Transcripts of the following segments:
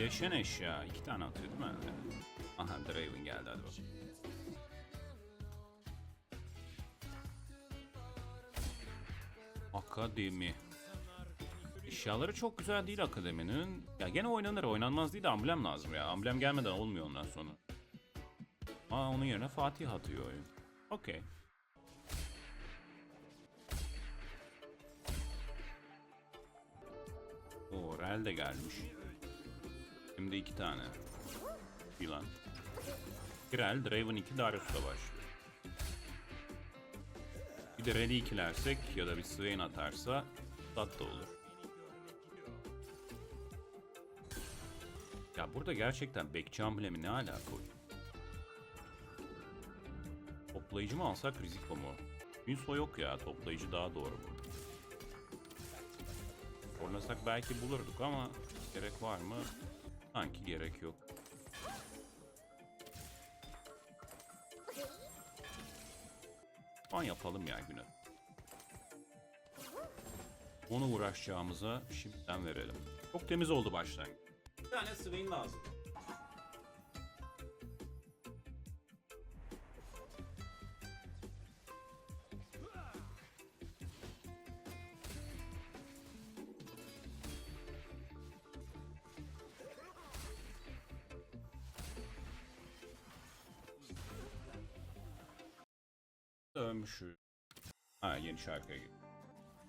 Bileşen eşya. iki tane atıyor değil mi? Aha Draven geldi hadi bakalım. Akademi. Eşyaları çok güzel değil akademinin. Ya gene oynanır oynanmaz değil de amblem lazım ya. Amblem gelmeden olmuyor ondan sonra. Aa onun yerine Fatih atıyor oyun. Okey. Oo de gelmiş. Şimdi iki tane. Yılan. Rel, Draven 2, Darius da başlıyor. Bir de Rel'i ikilersek ya da bir Swain atarsa tat da olur. Ya burada gerçekten bekçi amblemi ne alaka? Toplayıcı mı alsak Riziko mu? Yunso yok ya toplayıcı daha doğru bu. Oynasak belki bulurduk ama gerek var mı? Sanki gerek yok. An yapalım ya günü. Onu uğraşacağımıza şimdiden verelim. Çok temiz oldu başlangıç. Bir tane Swain lazım. Dönmüşü. Ha yeni şarkıya gir.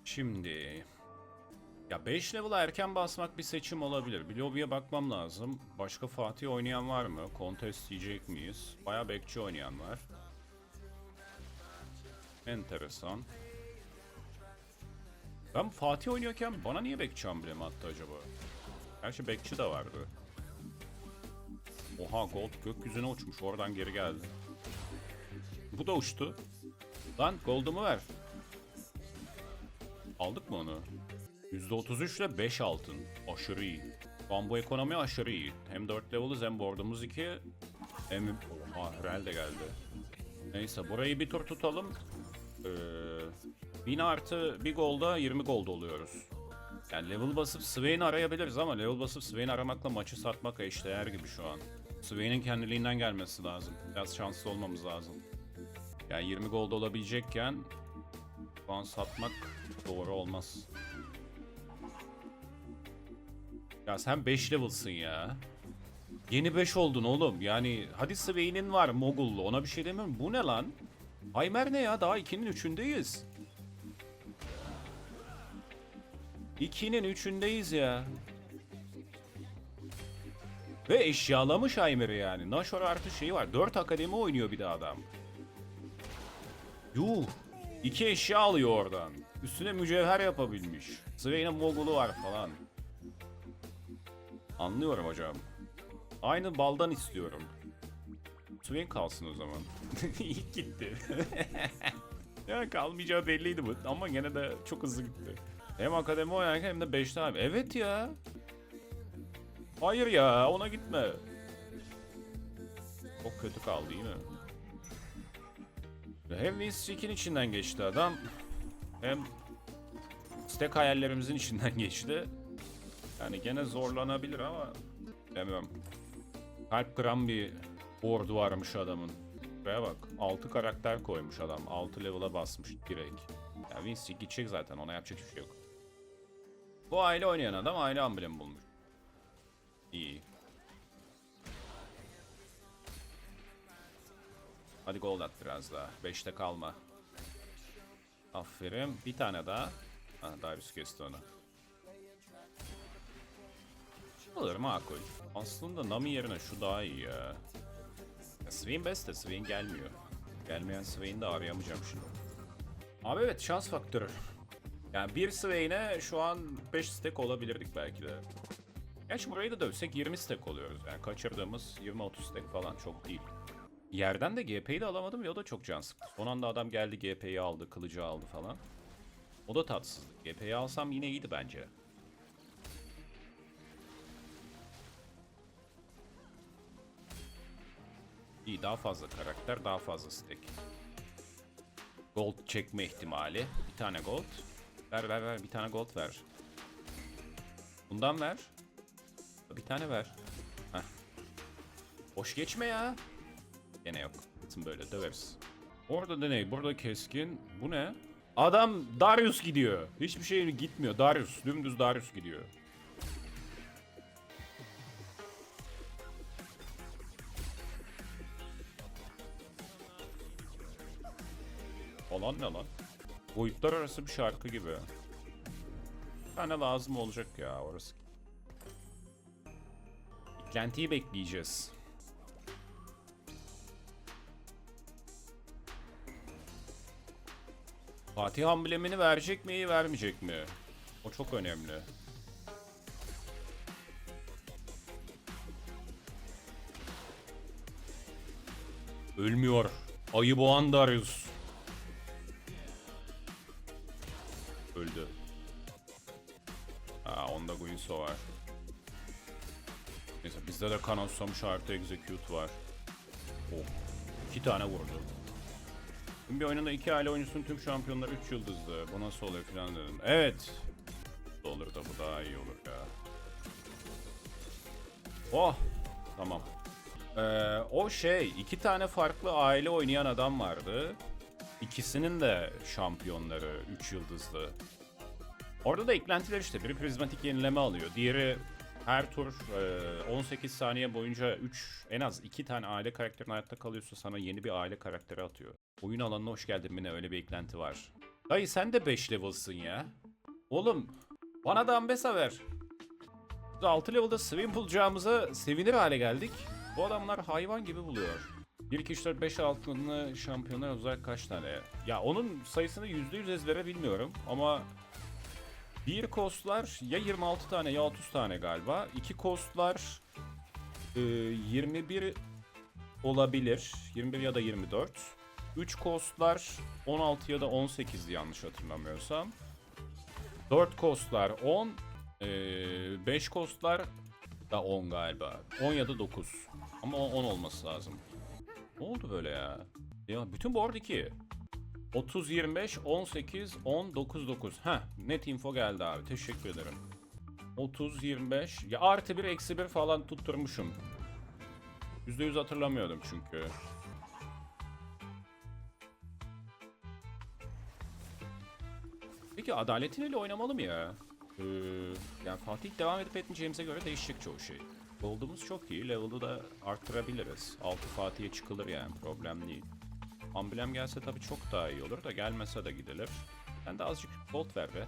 Şimdi ya 5 level'a erken basmak bir seçim olabilir. Bir lobiye bakmam lazım. Başka Fatih oynayan var mı? Contest diyecek miyiz? Baya bekçi oynayan var. Enteresan. Ben Fatih oynuyorken bana niye bekçi amblemi attı acaba? Gerçi bekçi de vardı. Oha Gold gökyüzüne uçmuş oradan geri geldi. Bu da uçtu. Lan Gold'umu ver. Aldık mı onu? %33 ile 5 altın. Aşırı iyi. Şu bu ekonomi aşırı iyi. Hem 4 level'ız hem board'umuz 2. Hem... Oha Hrel de geldi. Neyse burayı bir tur tutalım. Ee, 1000 artı bir golda 20 gold oluyoruz. Yani level basıp Swain'i arayabiliriz ama level basıp Swain'i aramakla maçı satmak eşdeğer gibi şu an. Swain'in kendiliğinden gelmesi lazım. Biraz şanslı olmamız lazım. Yani 20 gold olabilecekken şu satmak doğru olmaz. Ya sen 5 level'sın ya. Yeni 5 oldun oğlum. Yani hadi Swain'in var Mogul'lu ona bir şey demiyorum. Bu ne lan? Aymer ne ya? Daha 2'nin 3'ündeyiz. 2'nin 3'ündeyiz ya. Ve eşyalamış Aymer'i yani. Nashor artı şeyi var. 4 akademi oynuyor bir de adam. Yuh. İki eşya alıyor oradan. Üstüne mücevher yapabilmiş. Swain'in mogulu var falan. Anlıyorum hocam. Aynı baldan istiyorum. Swain kalsın o zaman. İlk gitti. ya kalmayacağı belliydi bu ama gene de çok hızlı gitti. Hem akademi oynarken hem de 5 tane. Evet ya. Hayır ya ona gitme. Çok kötü kaldı değil mi? Hem Winstreak'in içinden geçti adam. Hem stack hayallerimizin içinden geçti. Yani gene zorlanabilir ama bilmiyorum. Kalp kıran bir board varmış adamın. Buraya bak. 6 karakter koymuş adam. 6 level'a basmış direkt. Ya Winstreak gidecek zaten. Ona yapacak hiçbir şey yok. Bu aile oynayan adam aile amblemi bulmuş. Hadi gol at biraz daha. 5'te kalma. Aferin. Bir tane daha. Ha, Darius kesti onu. Olur makul. Aslında Nami yerine şu daha iyi ya. ya Swain best de Swain gelmiyor. Gelmeyen Swain'i de arayamayacağım şimdi. Abi evet şans faktörü. Yani bir Swain'e şu an 5 stack olabilirdik belki de. Gerçi burayı da dövsek 20 stack oluyoruz. Yani kaçırdığımız 20-30 stack falan çok değil. Yerden de GP'yi de alamadım ya o da çok can sıktı. Son anda adam geldi GP'yi aldı, kılıcı aldı falan. O da tatsızdı. GP'yi alsam yine iyiydi bence. İyi daha fazla karakter, daha fazla stack. Gold çekme ihtimali. Bir tane gold. Ver ver ver bir tane gold ver. Bundan ver. Bir tane ver. Boş geçme ya. Gene yok. Gitsin böyle döveriz. Orada deney, burada keskin. Bu ne? Adam Darius gidiyor. Hiçbir şey gitmiyor. Darius. Dümdüz Darius gidiyor. Olan ne lan? Boyutlar arası bir şarkı gibi. Bir tane lazım olacak ya orası. Eklentiyi bekleyeceğiz. Fatih amblemini verecek mi, vermeyecek mi? O çok önemli. Ölmüyor. Ayı boğan Darius. Öldü. Aa onda Guinso var. Neyse bizde de kan susamış artı execute var. Oh. İki tane vurdu. Tüm bir oyununda iki aile oyuncusunun tüm şampiyonlar 3 yıldızlı. Bu nasıl oluyor falan dedim. Evet. Olur da bu daha iyi olur ya. Oh. Tamam. Ee, o şey iki tane farklı aile oynayan adam vardı. İkisinin de şampiyonları 3 yıldızlı. Orada da eklentiler işte. Biri prizmatik yenileme alıyor. Diğeri her tur e, 18 saniye boyunca 3 en az 2 tane aile karakterin hayatta kalıyorsa sana yeni bir aile karakteri atıyor. Oyun alanına hoş geldin mi öyle bir eklenti var. Dayı sen de 5 level'sın ya. Oğlum bana da ambesa ver. Biz 6 level'da swing bulacağımıza sevinir hale geldik. Bu adamlar hayvan gibi buluyor. 1, 2, 3, 4, 5 altınlı şampiyonlar özel kaç tane? Ya onun sayısını %100 ezbere bilmiyorum ama bir kostlar ya 26 tane ya 30 tane galiba. İki kostlar e, 21 olabilir. 21 ya da 24. 3 kostlar 16 ya da 18 yanlış hatırlamıyorsam. 4 kostlar 10. 5 kostlar da 10 galiba. 10 ya da 9. Ama 10 olması lazım. Ne oldu böyle ya? Ya bütün board 2. 30 25 18 10 9 9. Heh, net info geldi abi. Teşekkür ederim. 30 25 ya artı 1 eksi 1 falan tutturmuşum. %100 hatırlamıyordum çünkü. Peki adaletin ile oynamalı mı ya? Ee, yani Fatih devam edip etmeyeceğimize göre değişecek çoğu şey. Gold'umuz çok iyi. Level'ı da arttırabiliriz. 6 Fatih'e çıkılır yani. Problem değil. Amblem gelse tabii çok daha iyi olur da gelmese de gidilir. Ben de azıcık gold ver be.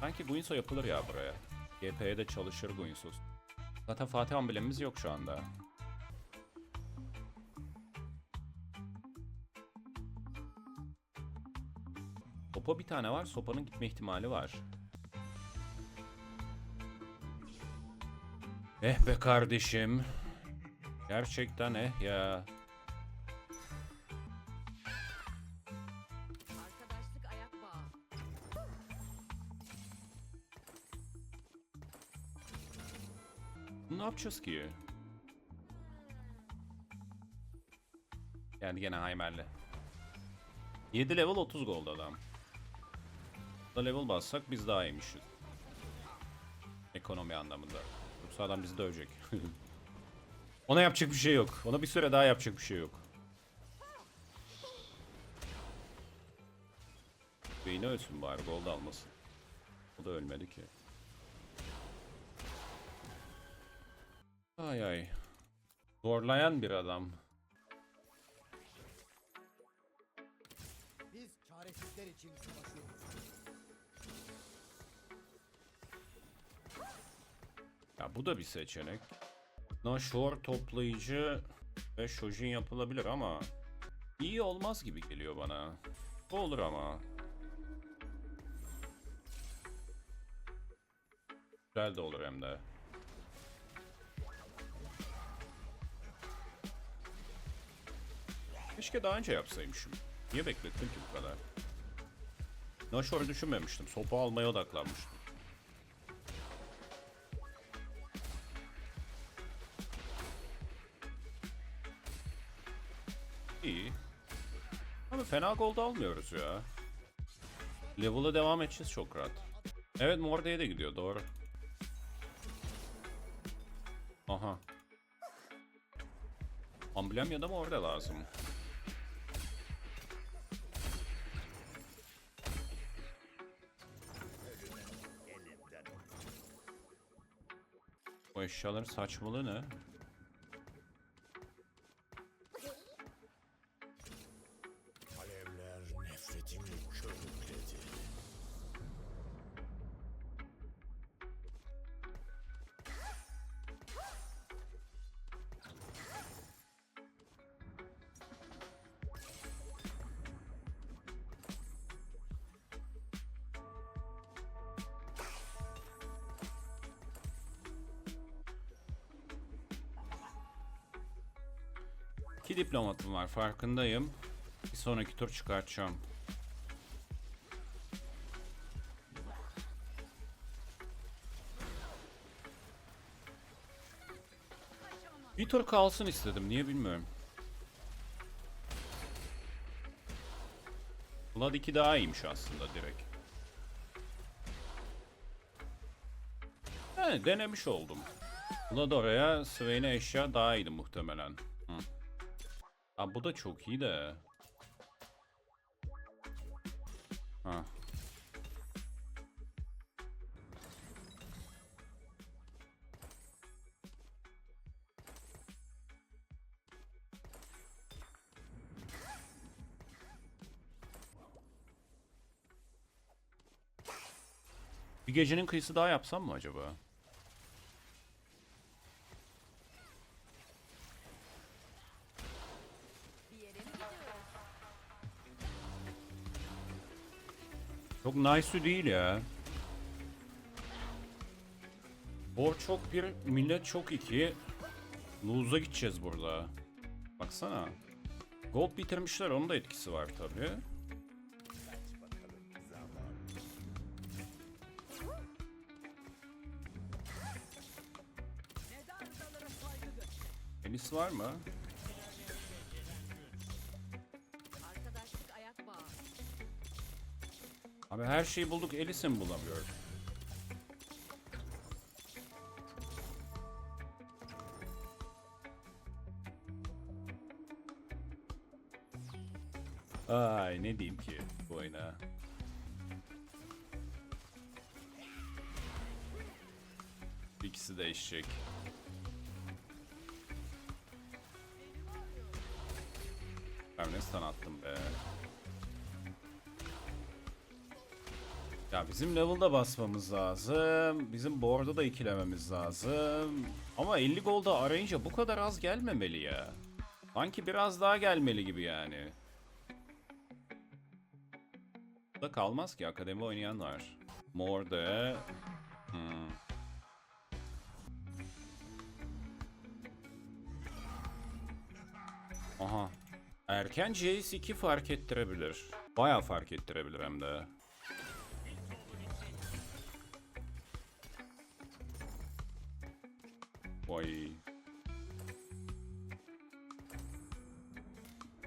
Sanki Guinso yapılır ya buraya. GP'ye de çalışır Guinso. Zaten Fatih amblemimiz yok şu anda. Sopa bir tane var. Sopanın gitme ihtimali var. Eh be kardeşim. Gerçekten eh ya. Arkadaşlık ayak bağı. Ne yapacağız ki? Yani gene Heimer'le. 7 level 30 gold adam. Da level bassak biz daha iyiymişiz. Ekonomi anlamında. Yoksa adam bizi dövecek. Ona yapacak bir şey yok. Ona bir süre daha yapacak bir şey yok. Beyni ölsün bari gold almasın. O da ölmedi ki. Ay ay. Zorlayan bir adam. Biz çaresizler için savaşıyoruz. Ya bu da bir seçenek. Nashor toplayıcı ve Shojin yapılabilir ama iyi olmaz gibi geliyor bana. Bu olur ama. Güzel de olur hem de. Keşke daha önce yapsaymışım. Niye beklettim ki bu kadar? Nashor düşünmemiştim. Sopa almaya odaklanmıştım. İyi. Abi fena gold almıyoruz ya. Level'a devam edeceğiz çok rahat. Evet Morde'ye de gidiyor doğru. Aha. Amblem ya da mı orada lazım? Bu eşyaların saçmalığı ne? İki diplomatım var farkındayım. Bir sonraki tur çıkartacağım. Bir tur kalsın istedim. Niye bilmiyorum. Vlad 2 daha iyiymiş aslında direkt. He, denemiş oldum. Vlad oraya, Swain'e eşya daha iyiydi muhtemelen. Ha bu da çok iyi de. Ha. Bir gecenin kıyısı daha yapsam mı acaba? Çok nice değil ya. Bor çok bir, millet çok iki. Lose'a gideceğiz burada. Baksana. Gold bitirmişler, onun da etkisi var tabi. Elis var mı? Abi her şeyi bulduk, Elis'i mi bulamıyorum? Ay ne diyeyim ki bu oyuna. İkisi değişecek. Ben ne stun attım be. Bizim level'da basmamız lazım. Bizim board'u da ikilememiz lazım. Ama 50 golda arayınca bu kadar az gelmemeli ya. Sanki biraz daha gelmeli gibi yani. Da kalmaz ki akademi oynayan var. Mor'da. Hmm. Aha. Erken CS2 fark ettirebilir. Baya fark ettirebilir hem de. Vay.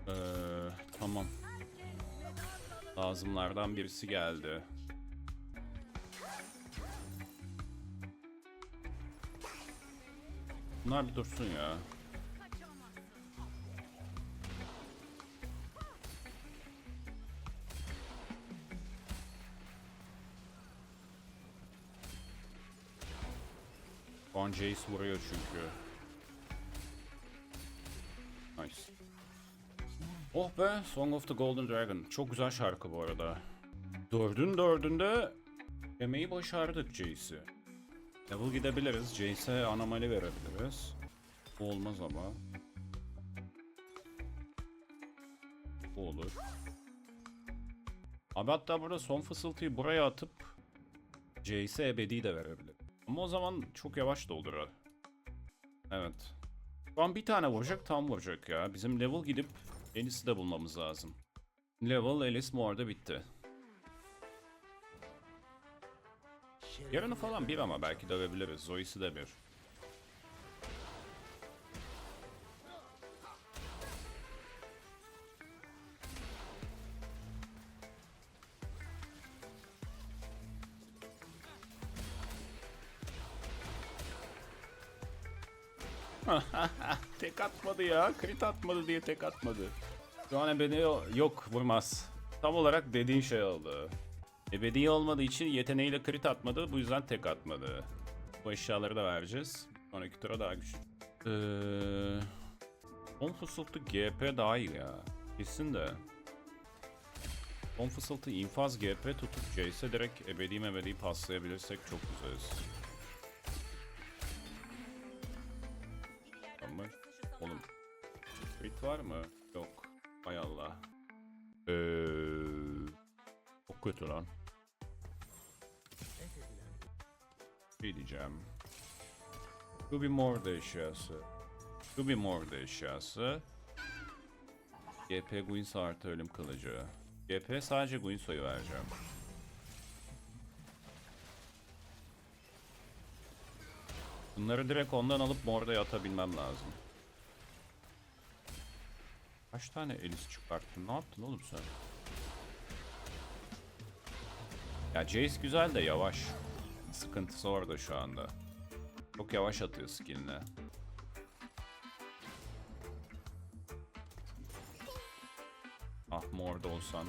Ee, tamam. Lazımlardan birisi geldi. Bunlar bir dursun ya. Van Jace vuruyor çünkü. Nice. Oh be, Song of the Golden Dragon. Çok güzel şarkı bu arada. Dördün dördünde emeği başardık Jace'i. Level gidebiliriz. Jace'e anomali verebiliriz. Olmaz ama. Olur. Abi hatta burada son fısıltıyı buraya atıp Jace'e ebedi de verebilir. Ama o zaman çok yavaş ha. Evet. Şu an bir tane vuracak tam vuracak ya. Bizim level gidip Elis'i de bulmamız lazım. Level Elis Moore'da bitti. Yarını falan bir ama belki dövebiliriz. Zoe'si de bir. Tek atmadı ya. Crit atmadı diye tek atmadı. Şu an ebedi yok vurmaz. Tam olarak dediğin şey oldu. Ebedi olmadığı için yeteneğiyle crit atmadı. Bu yüzden tek atmadı. Bu eşyaları da vereceğiz. Sonraki tura daha güçlü. Eee... 10 fısıltı GP daha iyi ya. Kesin de. 10 fısıltı infaz GP tutup Jace'e direkt ebedi mebedi paslayabilirsek çok güzeliz. Oğlum crit var mı? Yok. Hay Allah. Eee... Çok kötü lan. Bir diyeceğim. Şu bir mor da eşyası. Şu bir mor da eşyası. GP Guinsoo artı ölüm kılıcı. GP sadece Guinsoo'yu vereceğim. Bunları direkt ondan alıp morda atabilmem lazım. Kaç tane Elis çıkarttın? Ne yaptın oğlum sen? Ya Jace güzel de yavaş. Sıkıntısı orada şu anda. Çok yavaş atıyor skill'ine. Ah morda olsan.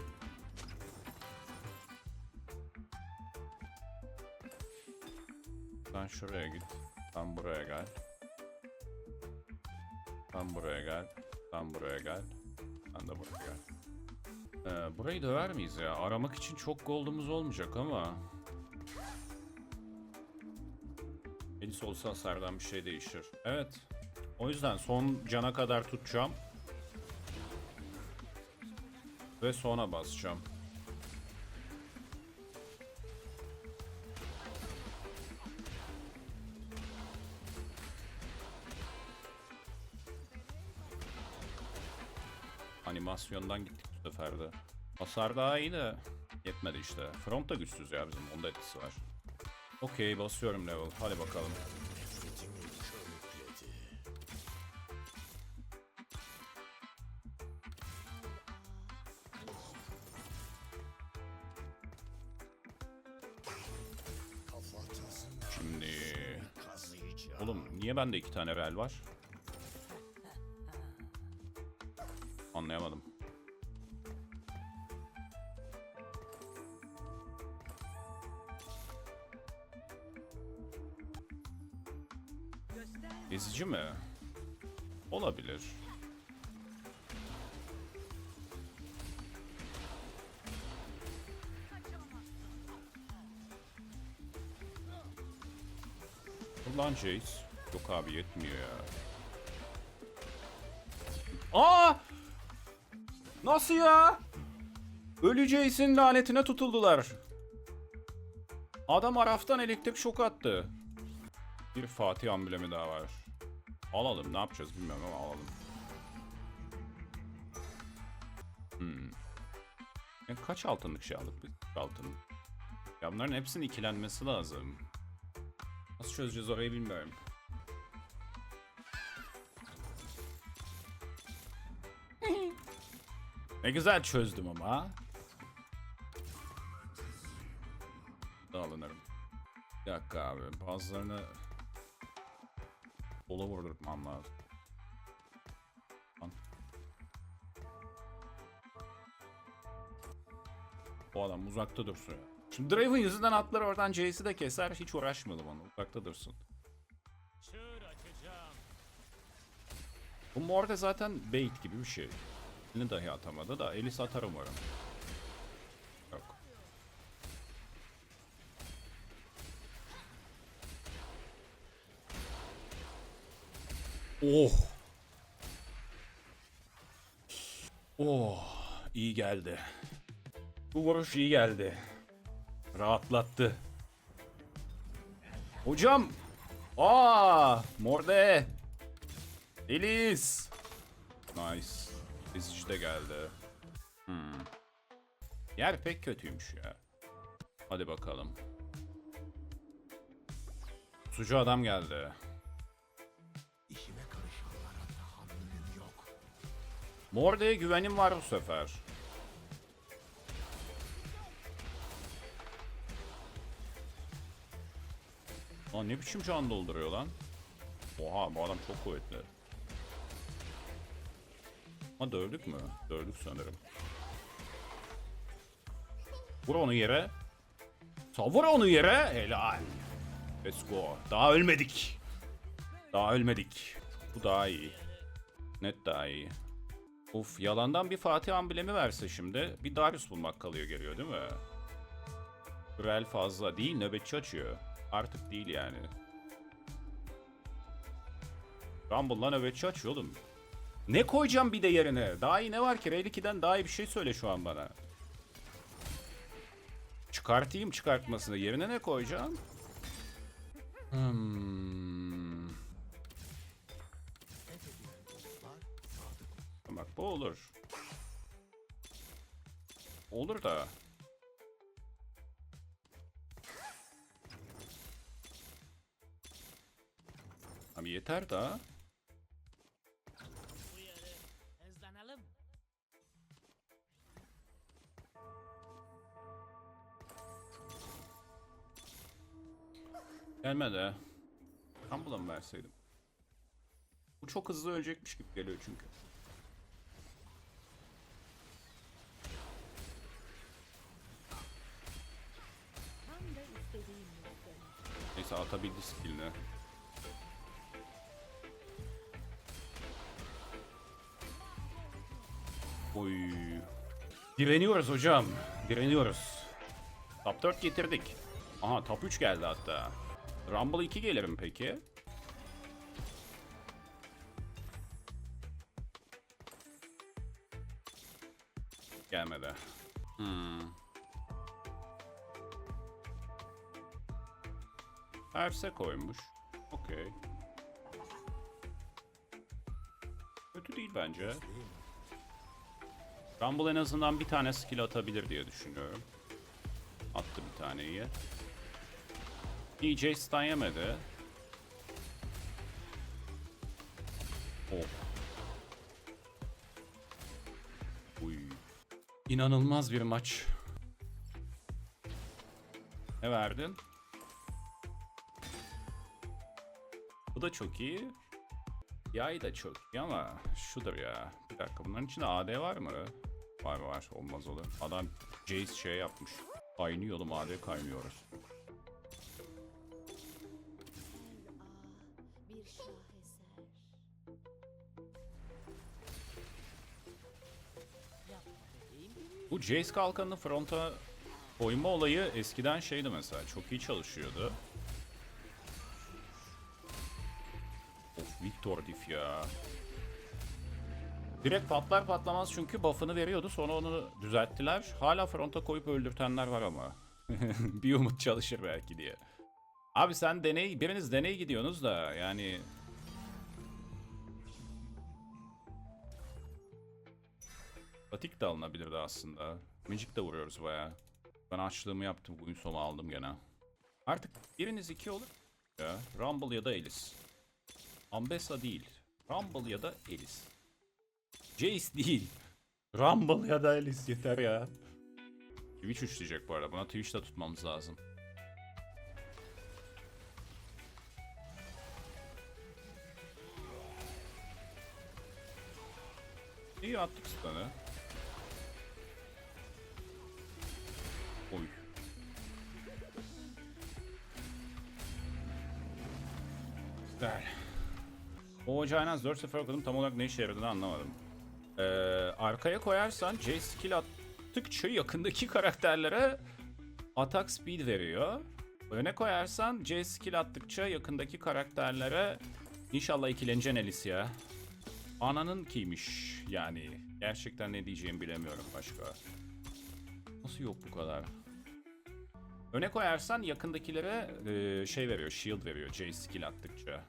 Sen şuraya git. Sen buraya gel. Sen buraya gel. Sen buraya gel. Sen de buraya gel. Ee, burayı döver miyiz ya? Aramak için çok gold'umuz olmayacak ama. Elis olsa hasardan bir şey değişir. Evet. O yüzden son cana kadar tutacağım. Ve sona basacağım. Animasyondan gittik bu sefer de. Hasar daha iyi de yetmedi işte. Front da güçsüz ya bizim. Onda etkisi var. Okey basıyorum level. Hadi bakalım. Şimdi... Oğlum niye bende iki tane rel var? Ulan Jace. Yok abi yetmiyor ya. Aa! Nasıl ya? Ölü Jace'in lanetine tutuldular. Adam Araf'tan elektrik şok attı. Bir Fatih amblemi daha var. Alalım ne yapacağız bilmiyorum ama alalım. Hmm. Ya kaç altınlık şey aldık biz? Altın. Ya bunların hepsinin ikilenmesi lazım. Nasıl çözeceğiz orayı bilmiyorum. ne güzel çözdüm ama. Da alınırım. Bir dakika abi. Bazılarını sola vurdurtmam lazım. Lan. O adam uzakta dursun ya. Şimdi Draven yüzünden atlar oradan Jace'i de keser. Hiç uğraşmadım onu. Uzakta dursun. Bu Morte zaten bait gibi bir şey. Elini dahi atamadı da Elis atar umarım. Yok. Oh. Oh. iyi geldi. Bu vuruş iyi geldi. Rahatlattı. Hocam. Aa, Morde. Elis. Nice. Ezici de geldi. Hmm. Yer pek kötüymüş ya. Hadi bakalım. Sucu adam geldi. İşime karışanlara tahammülüm yok. Morde'ye güvenim var bu sefer. Lan ne biçim can dolduruyor lan? Oha bu adam çok kuvvetli. Ama dövdük mü? Dövdük sanırım. Vur onu yere. Savur onu yere. Helal. Let's go. Daha ölmedik. Daha ölmedik. Bu daha iyi. Net daha iyi. Uf yalandan bir Fatih amblemi verse şimdi. Bir Darius bulmak kalıyor geliyor değil mi? Rel fazla değil nöbetçi açıyor. Artık değil yani. Rumble'la nöbetçi açıyor oğlum. Ne koyacağım bir de yerine? Daha iyi ne var ki? 2'den daha iyi bir şey söyle şu an bana. Çıkartayım çıkartmasını. Yerine ne koyacağım? Hmm. Bak bu olur. Olur da. Abi yeter daha. Gelmedi. Rumble'a mı verseydim? Bu çok hızlı ölecekmiş gibi geliyor çünkü. Neyse atabildi skillini. Oy. Direniyoruz hocam. Direniyoruz. Top 4 getirdik. Aha top 3 geldi hatta. Rumble 2 gelir mi peki? Gelmedi. Hmm. Erse koymuş. Okey. Kötü değil bence. Rumble en azından bir tane skill atabilir diye düşünüyorum. Attı bir tane iyi. DJ stun yemedi. Oh. Uy. İnanılmaz bir maç. Ne verdin? Bu da çok iyi. Yay da çok iyi ama şudur ya. Bir dakika bunların içinde AD var mı? Var var olmaz olur. Adam Jace şey yapmış. Kaynıyor oğlum AD kaynıyoruz. Bu Jace kalkanını fronta koyma olayı eskiden şeydi mesela. Çok iyi çalışıyordu. Of Victor Diff ya. Direkt patlar patlamaz çünkü buff'ını veriyordu. Sonra onu düzelttiler. Hala fronta koyup öldürtenler var ama. bir umut çalışır belki diye. Abi sen deney, biriniz deney gidiyorsunuz da yani... Batik de alınabilirdi aslında. Magic de vuruyoruz baya. Ben açlığımı yaptım. Bugün sonu aldım gene. Artık biriniz iki olur. Ya, Rumble ya da Elis. Ambessa değil. Rumble ya da Elis. Jace değil. Rumble ya da Elis yeter ya. Twitch üçleyecek bu arada. Buna Twitch'te tutmamız lazım. İyi attık stun'ı. Oy. Güzel. O hoca en az 4-0 okudum tam olarak ne işe yaradığını anlamadım. Ee, arkaya koyarsan J skill attıkça yakındaki karakterlere atak speed veriyor. Öne koyarsan J skill attıkça yakındaki karakterlere inşallah ikileneceksin Elis ya. Ananın kiymiş yani. Gerçekten ne diyeceğimi bilemiyorum başka. Nasıl yok bu kadar? Öne koyarsan yakındakilere e, şey veriyor, shield veriyor J skill attıkça.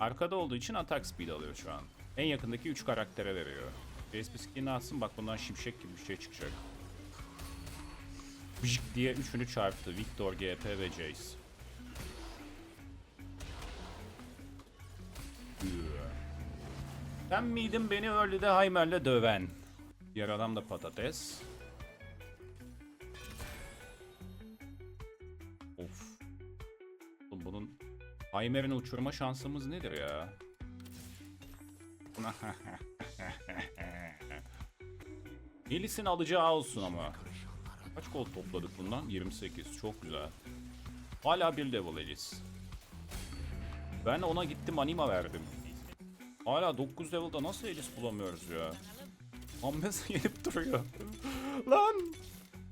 Arkada olduğu için atak speed alıyor şu an. En yakındaki 3 karaktere veriyor. J skillini atsın bak bundan şimşek gibi bir şey çıkacak. Vıcık diye üçünü çarptı. Victor, GP ve Jace. Üü. Sen miydin beni early'de Heimer'le döven? Diğer adam da patates. Of. Bunun Heimer'in uçurma şansımız nedir ya? Melis'in alacağı olsun ama. Kaç gol topladık bundan? 28. Çok güzel. Hala bir level Elis. Ben ona gittim anima verdim. Hala 9 level'da nasıl Elis bulamıyoruz ya? Ambes yenip duruyor. Lan!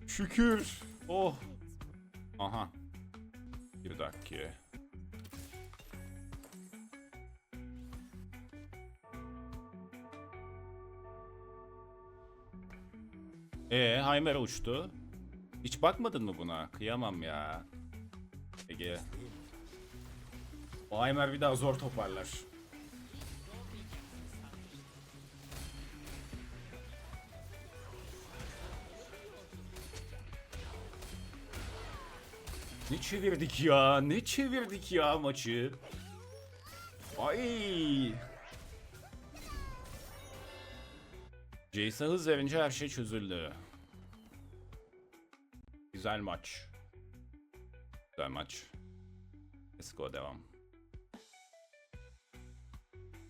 Şükür. Oh. Aha. Bir dakika. Ee, Heimer uçtu. Hiç bakmadın mı buna? Kıyamam ya. Ege. O Heimer bir daha zor toparlar. Ne çevirdik ya? Ne çevirdik ya maçı? Ay! Jace'e hız verince her şey çözüldü. Güzel maç. Güzel maç. Let's devam.